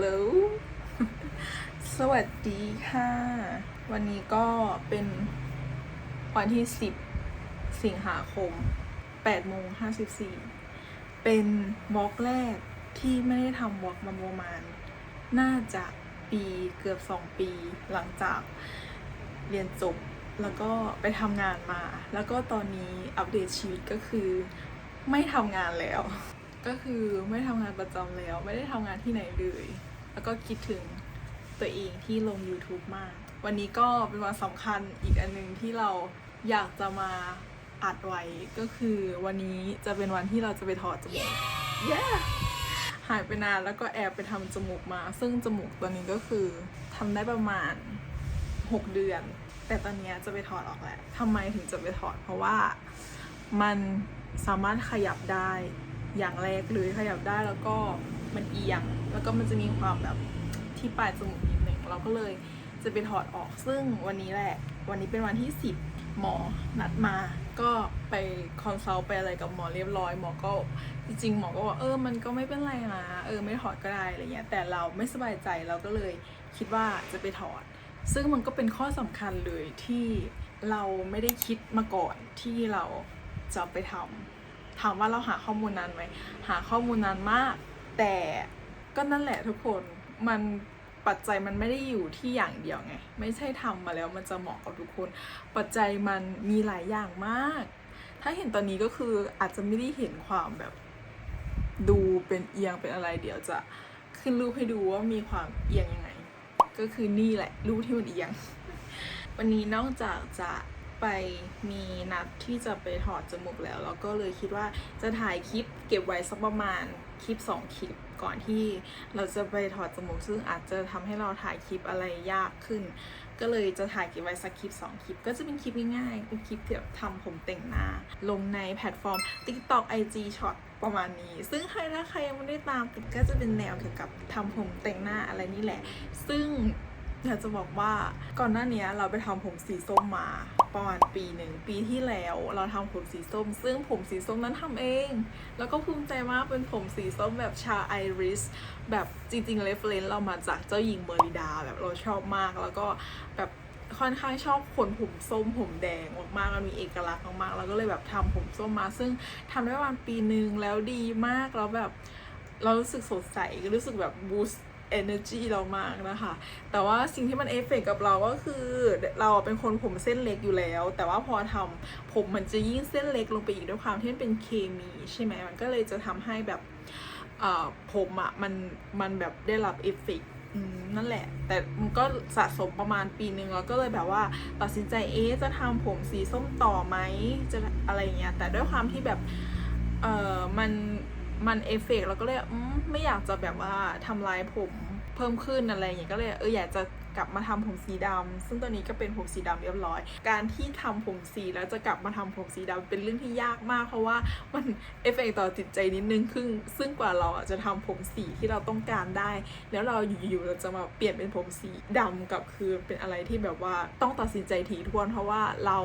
Hello สวัสดีค่ะ วันนี้ก็เป็นวันที่ 10 สิงหาคม8โมง54 เป็นวอล์กแรกที่ไม่ได้ทำวอล์กมาประมาณ น่าจะปีเกือบ 2 ปีหลังจากเรียนจบแล้วก็ไปทำงานมา แล้วก็ตอนนี้อัปเดตชีวิตก็คือไม่ทำงานแล้ว ก็คือไม่ทำงานประจำแล้ว ไม่ได้ทำงานที่ไหนเลย แล้วก็คิดถึงตัวเองที่ลง YouTube มาก วันนี้ก็เป็นวันสำคัญอีกอันหนึงที่เราอยากจะมาอัดไว้ก็คือวันนี้จะเป็นวันที่เราจะไปถอดจมูก yeah! หายไปนานแล้วก็แอบไปทำจมูกมา ซึ่งจมูกตัวนี้ก็คือทำได้ประมาณ 6 เดือน แต่ตอนนี้จะไปถอดออกแหละทำไมถึงจะไปถอด เพราะว่ามันสามารถขยับได้อย่างแรกเลยขยับได้แล้วก็ มันเอียง แล้วก็มันจะมีความแบบที่ปลายจมูกนิดหนึ่งเราก็เลยจะไปถอดออกซึ่งวันนี้แหละ วันนี้เป็นวันที่ 10 หมอนัดมา ก็ไปคอนซัลท์ไปอะไรกับหมอเรียบร้อยหมอก็จริงๆหมอก็บอกเออมันก็ไม่เป็นไรนะเออไม่ถอดก็ได้อะไรเงี้ยแต่เราไม่สบายใจเราก็เลยคิดว่าจะไปถอด ซึ่งมันก็เป็นข้อสำคัญเลยที่เราไม่ได้คิดมาก่อนที่เราจะไปทำถามว่าเราหาข้อมูลนานไหมหาข้อมูลนานมาก แต่ก็นั่นแหละทุกคนมันปัจจัยมันไม่ได้อยู่ที่อย่างเดียวไง ไม่ใช่ทำมาแล้วมันจะเหมาะกับทุกคน ปัจจัยมันมีหลายอย่างมาก ถ้าเห็นตอนนี้ก็คืออาจจะไม่ได้เห็นความแบบ ดูเป็นเอียงเป็นอะไรเดี๋ยวจะขึ้นรูปให้ดูว่ามีความเอียงยังไง ก็คือนี่แหละรูปที่มันเอียง วันนี้นอกจากจะ ไปมีนัดที่จะไปถอดจมูกแล้วแล้วก็เลยคิดว่าจะถ่ายคลิปเก็บไว้สักประมาณคลิป 2 คลิปก่อนที่เราจะไปถอดจมูกซึ่งอาจจะทำให้เราถ่ายคลิปอะไรยากขึ้น ก็เลยจะถ่ายเก็บไว้สักคลิป 2 คลิป ก็จะเป็นคลิปง่ายๆเป็นคลิปที่แบบทำผมแต่งหน้า ลงในแพลตฟอร์ม TikTok IG Short ประมาณนี้ ซึ่งใครถ้าใครยังไม่ได้ตามติดก็จะเป็นแนวเกี่ยวกับทำผมแต่งหน้าอะไรนี่แหละ ซึ่งอยากจะบอกว่าก่อนหน้านี้เราไปทำผมสีส้มมา ประมาณปีหนึ่งปีที่แล้วเราทำผมสีส้ม ซึ่งผมสีส้มนั้นทำเอง แล้วก็ภูมิใจมากเป็นผมสีส้มแบบชาไอริสแบบจริงๆเรฟเลนเรามาจากเจ้าหญิงเมอริดาแบบเราชอบมากแล้วก็แบบค่อนข้างชอบขนผมส้มผมแดงมากๆมันมีเอกลักษณ์มากๆเราก็เลยแบบทำผมส้มมา ซึ่งทำได้ประมาณปีหนึ่งแล้วดีมากแล้วแบบเรารู้สึกสดใสรู้สึกแบบบูสต์ energy เรามากนะคะ แต่ว่าสิ่งที่มันเอฟเฟกต์กับเราก็คือเราเป็นคนผมเส้นเล็กอยู่แล้ว แต่ว่าพอทำผมมันจะยิ่งเส้นเล็กลงไปอีกด้วยความที่มันเป็นเคมีใช่ไหมมันก็เลยจะทำให้แบบเอ่อผมอะ่ะมันมันแบบได้รับเอฟเฟกต์นั่นแหละ แต่มันก็สะสมประมาณปีนึงแล้วก็เลยแบบว่าตัดสินใจเอ๊จะทำผมสีส้มต่อไหมจะอะไรเงี้ยแต่ด้วยความที่แบบเอ่อมัน มันเอฟเฟกต์เราก็เลยไม่อยากจะแบบว่าทำลายผมเพิ่มขึ้นอะไรอย่างเงี้ยก็เลยเอออยากจะกลับมาทำผมสีดำซึ่งตอนนี้ก็เป็นผมสีดำเรียบร้อย การที่ทำผมสีแล้วจะกลับมาทำผมสีดำเป็นเรื่องที่ยากมาก เพราะว่ามันเอฟเฟกต์ต่อจิตใจนิดนึงซึ่งซึ่งกว่าเราจะทำผมสีที่เราต้องการได้ แล้วเราอยู่ๆเราจะมาเปลี่ยนเป็นผมสีดำกับคือเป็นอะไรที่แบบว่าต้องตัดสินใจถี่ถ้วน เพราะว่าเรา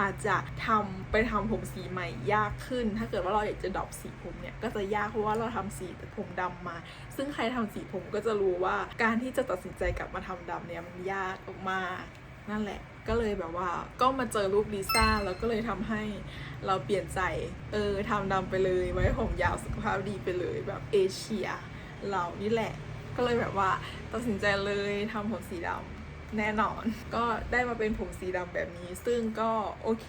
อาจจะทำไปทำผมสีใหม่ยากขึ้น ถ้าเกิดว่าเราอยากจะดรอปสีผมเนี่ยก็จะยากเพราะว่าเราทำสีผมดำมา ซึ่งใครทำสีผมก็จะรู้ว่าการที่จะตัดสินใจกลับมาทำดำเนี่ยมันยากมากนั่นแหละก็เลยแบบว่าก็มาเจอรูปลิซ่าแล้วก็เลยทำให้เราเปลี่ยนใจเออทำดำไปเลยไว้ผมยาวสุขภาพดีไปเลยแบบเอเชีย เรานี่แหละ ก็เลยแบบว่าตัดสินใจเลยทำผมสีดำ แน่นอน ก็ได้มาเป็นผมสีดำแบบนี้ ซึ่งก็โอเค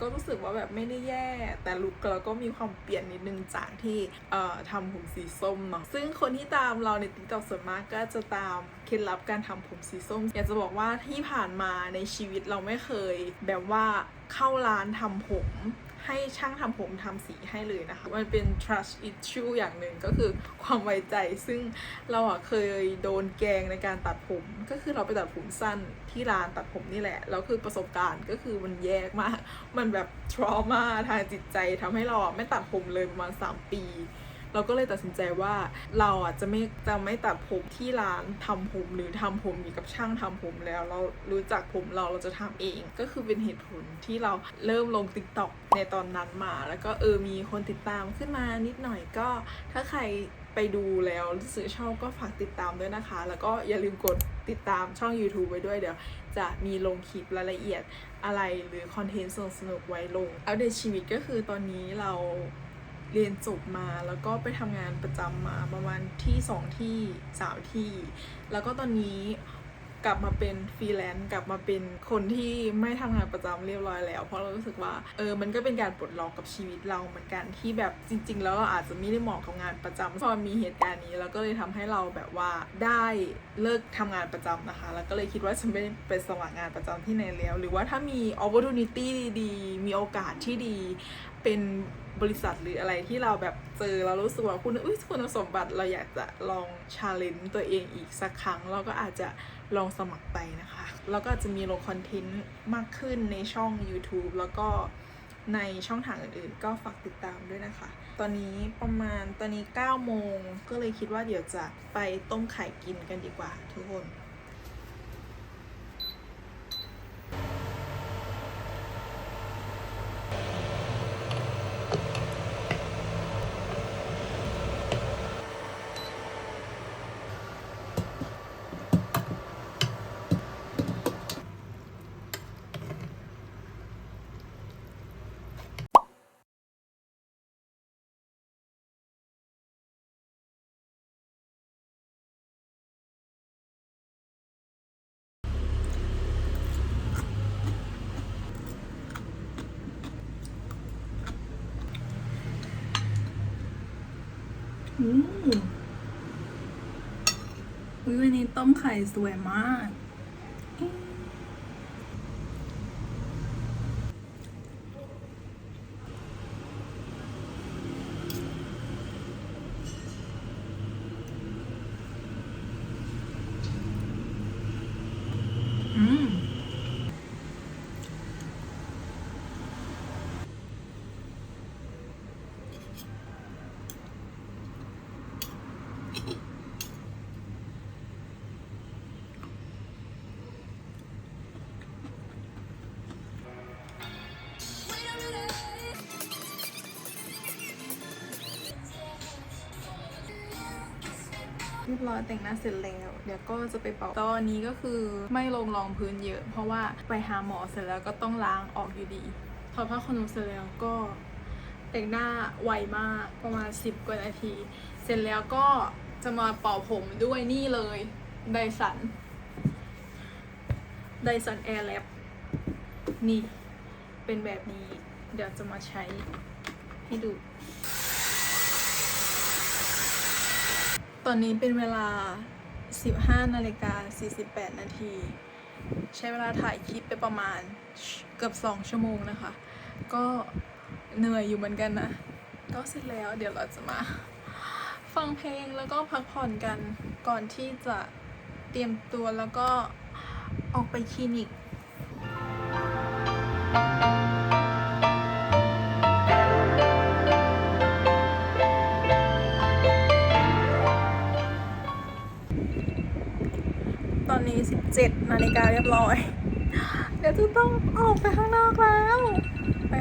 ก็รู้สึกว่าแบบไม่ได้แย่ แต่ลุคเราก็มีความเปลี่ยนนิดนึงจากที่เอ่อทำผมสีส้มเนาะซึ่งคนที่ตามเราในติ๊กต็อกส่วนมากก็จะตามเคล็ดลับการทำผมสีส้ม อยากจะบอกว่าที่ผ่านมาในชีวิตเราไม่เคย แบบว่าเข้าร้านทำผม ให้ช่างทำผมทำสีให้เลยนะคะ มันเป็น trust issue อย่างหนึ่งก็คือความไว้ใจ ซึ่งเราอะเคยโดนแกงในการตัดผม ก็คือเราไปตัดผมสั้นที่ร้านตัดผมนี่แหละ แล้วคือประสบการณ์ก็คือมันแย่มาก มันแบบ trauma ทางจิตใจทำให้เราอะไม่ตัดผมเลยประมาณ 3 ปี เราก็เลยตัดสินใจว่าเราอะจะไม่จะไม่ตัดผมที่ร้านทำผมหรือทำผมอยู่กับช่างทำผมแล้ว เรารู้จักผมเราเราจะทำเอง ก็คือเป็นเหตุผลที่เราเริ่มลง t ิ k t o k ในตอนนั้นมา แล้วก็เออมีคนติดตามขึ้นมานิดหน่อยก็ ถ้าใครไปดูแล้วรู้สึกชอบก็ฝากติดตามด้วยนะคะ แล้วก็อย่าลืมกดติดตามช่อง YouTube ไว้ด้วยเดี๋ยว จะมีลงคลิปรายละเอียดอะไรหรือคอนเทนต์สนุกๆไว้ลงอัปเดตชีวิตก็คือตอนนี้เรา เรียนจบมาแล้วก็ไปทำงานประจำมาประมาณที่สองที่สามที่ แล้วก็ตอนนี้กลับมาเป็นฟรีแลนซ์กลับมาเป็นคนที่ไม่ทำงานประจำเรียบร้อยแล้ว เพราะเรารู้สึกว่าเออมันก็เป็นการปลดล็อกกับชีวิตเราเหมือนกันที่แบบจริง ๆ แล้วเราอาจจะไม่ได้เหมาะกับงานประจำพอมีเหตุการณ์นี้แล้วก็เลยทำให้เราแบบว่าได้เลิกทำงานประจำนะคะ แล้วก็เลยคิดว่าฉันไม่ได้ไปสมัครงานประจำที่ไหนแล้ว หรือว่าถ้ามี opportunity ดีๆมีโอกาสที่ดี เป็นบริษัทหรืออะไรที่เราแบบเจอเรารู้สึกว่าคุณอุ้ยคุณสมบัติเราอยากจะลองชาเลนจ์ตัวเองอีกสักครั้ง เราก็อาจจะลองสมัครไปนะคะ แล้วก็จจะมีลงคอนเทนต์มากขึ้นในช่อง YouTube แล้วก็ในช่องทางอื่นๆ ก็ฝากติดตามด้วยนะคะ ตอนนี้ประมาณตอนนี้9โมงก็เลยคิดว่าเดี๋ยวจะไปต้มไข่กินกันดีกว่าทุกคน อืมอุ้ยวันนี้ต้มไข่สวยมาก เรียบร้อยแต่งหน้าเสร็จแล้ว เดี๋ยวก็จะไปเป่าตอนนี้ก็คือไม่ลงรองพื้นเยอะ เพราะว่าไปหาหมอเสร็จแล้วก็ต้องล้างออกอยู่ดีถอดผ้าขนหนูเสร็จแล้วก็แต่งหน้าไวมากประมาณ 10 กว่านาที เสร็จแล้วก็จะมาเป่าผมด้วยนี่เลยไดสันไดสันแอร์แลบนี่ เป็นแบบนี้ เดี๋ยวจะมาใช้ให้ดู อนนี้เป็นเวลา 15นาฬิกา48 นาที ใช้เวลาถ่ายคลิปไปประมาณเกือบ 2 ชั่วโมงนะคะ ก็เหนื่อยอยู่เหมือนกันนะ ก็เสร็จแล้วเดี๋ยวเราจะมาฟังเพลงแล้วก็พักผ่อนกันก่อนที่จะเตรียมตัวแล้วก็ออกไปคลินิก thank you 7นาฬิกาเรียบร้อย เดี๋ยวจะต้องออกไปข้างนอกแล้ว ไป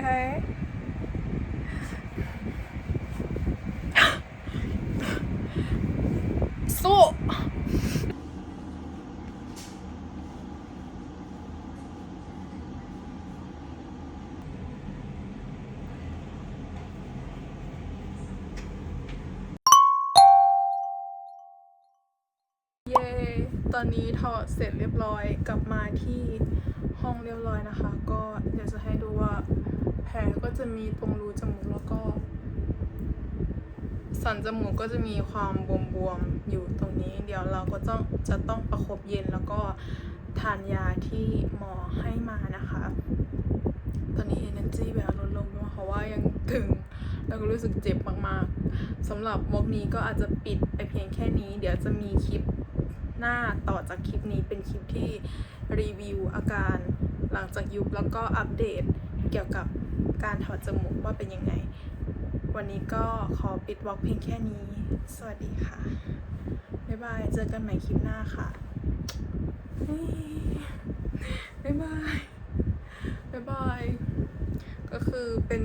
อนนี้ถอดเสร็จเรียบร้อยกลับมาที่ห้องเรียบร้อยนะคะ ก็เดี๋ยวจะให้ดูว่าแผลก็จะมีตรงรูจมูกแล้วก็ สันจมูกก็จะมีความบวมๆอยู่ตรงนี้ เดี๋ยวเราก็ต้องจะต้องประคบเย็นแล้วก็ทานยาที่หมอให้มานะคะ ตอนนี้ energy แบบลดลงเพราะว่ายังตึงแล้วก็รู้สึกเจ็บมากๆสำหรับวอกนี้ก็อาจจะปิดไปเพียงแค่นี้ เดี๋ยวจะมีคลิป หน้าต่อจากคลิปนี้เป็นคลิปที่รีวิวอาการหลังจากยุบแล้วก็อัปเดตเกี่ยวกับการถอดจมูกว่าเป็นยังไง วันนี้ก็ขอปิดวอล์กเพียงแค่นี้ สวัสดีค่ะ บ๊ายบาย เจอกันใหม่คลิปหน้าค่ะ บ๊ายบาย บ๊ายบาย ก็คือเป็น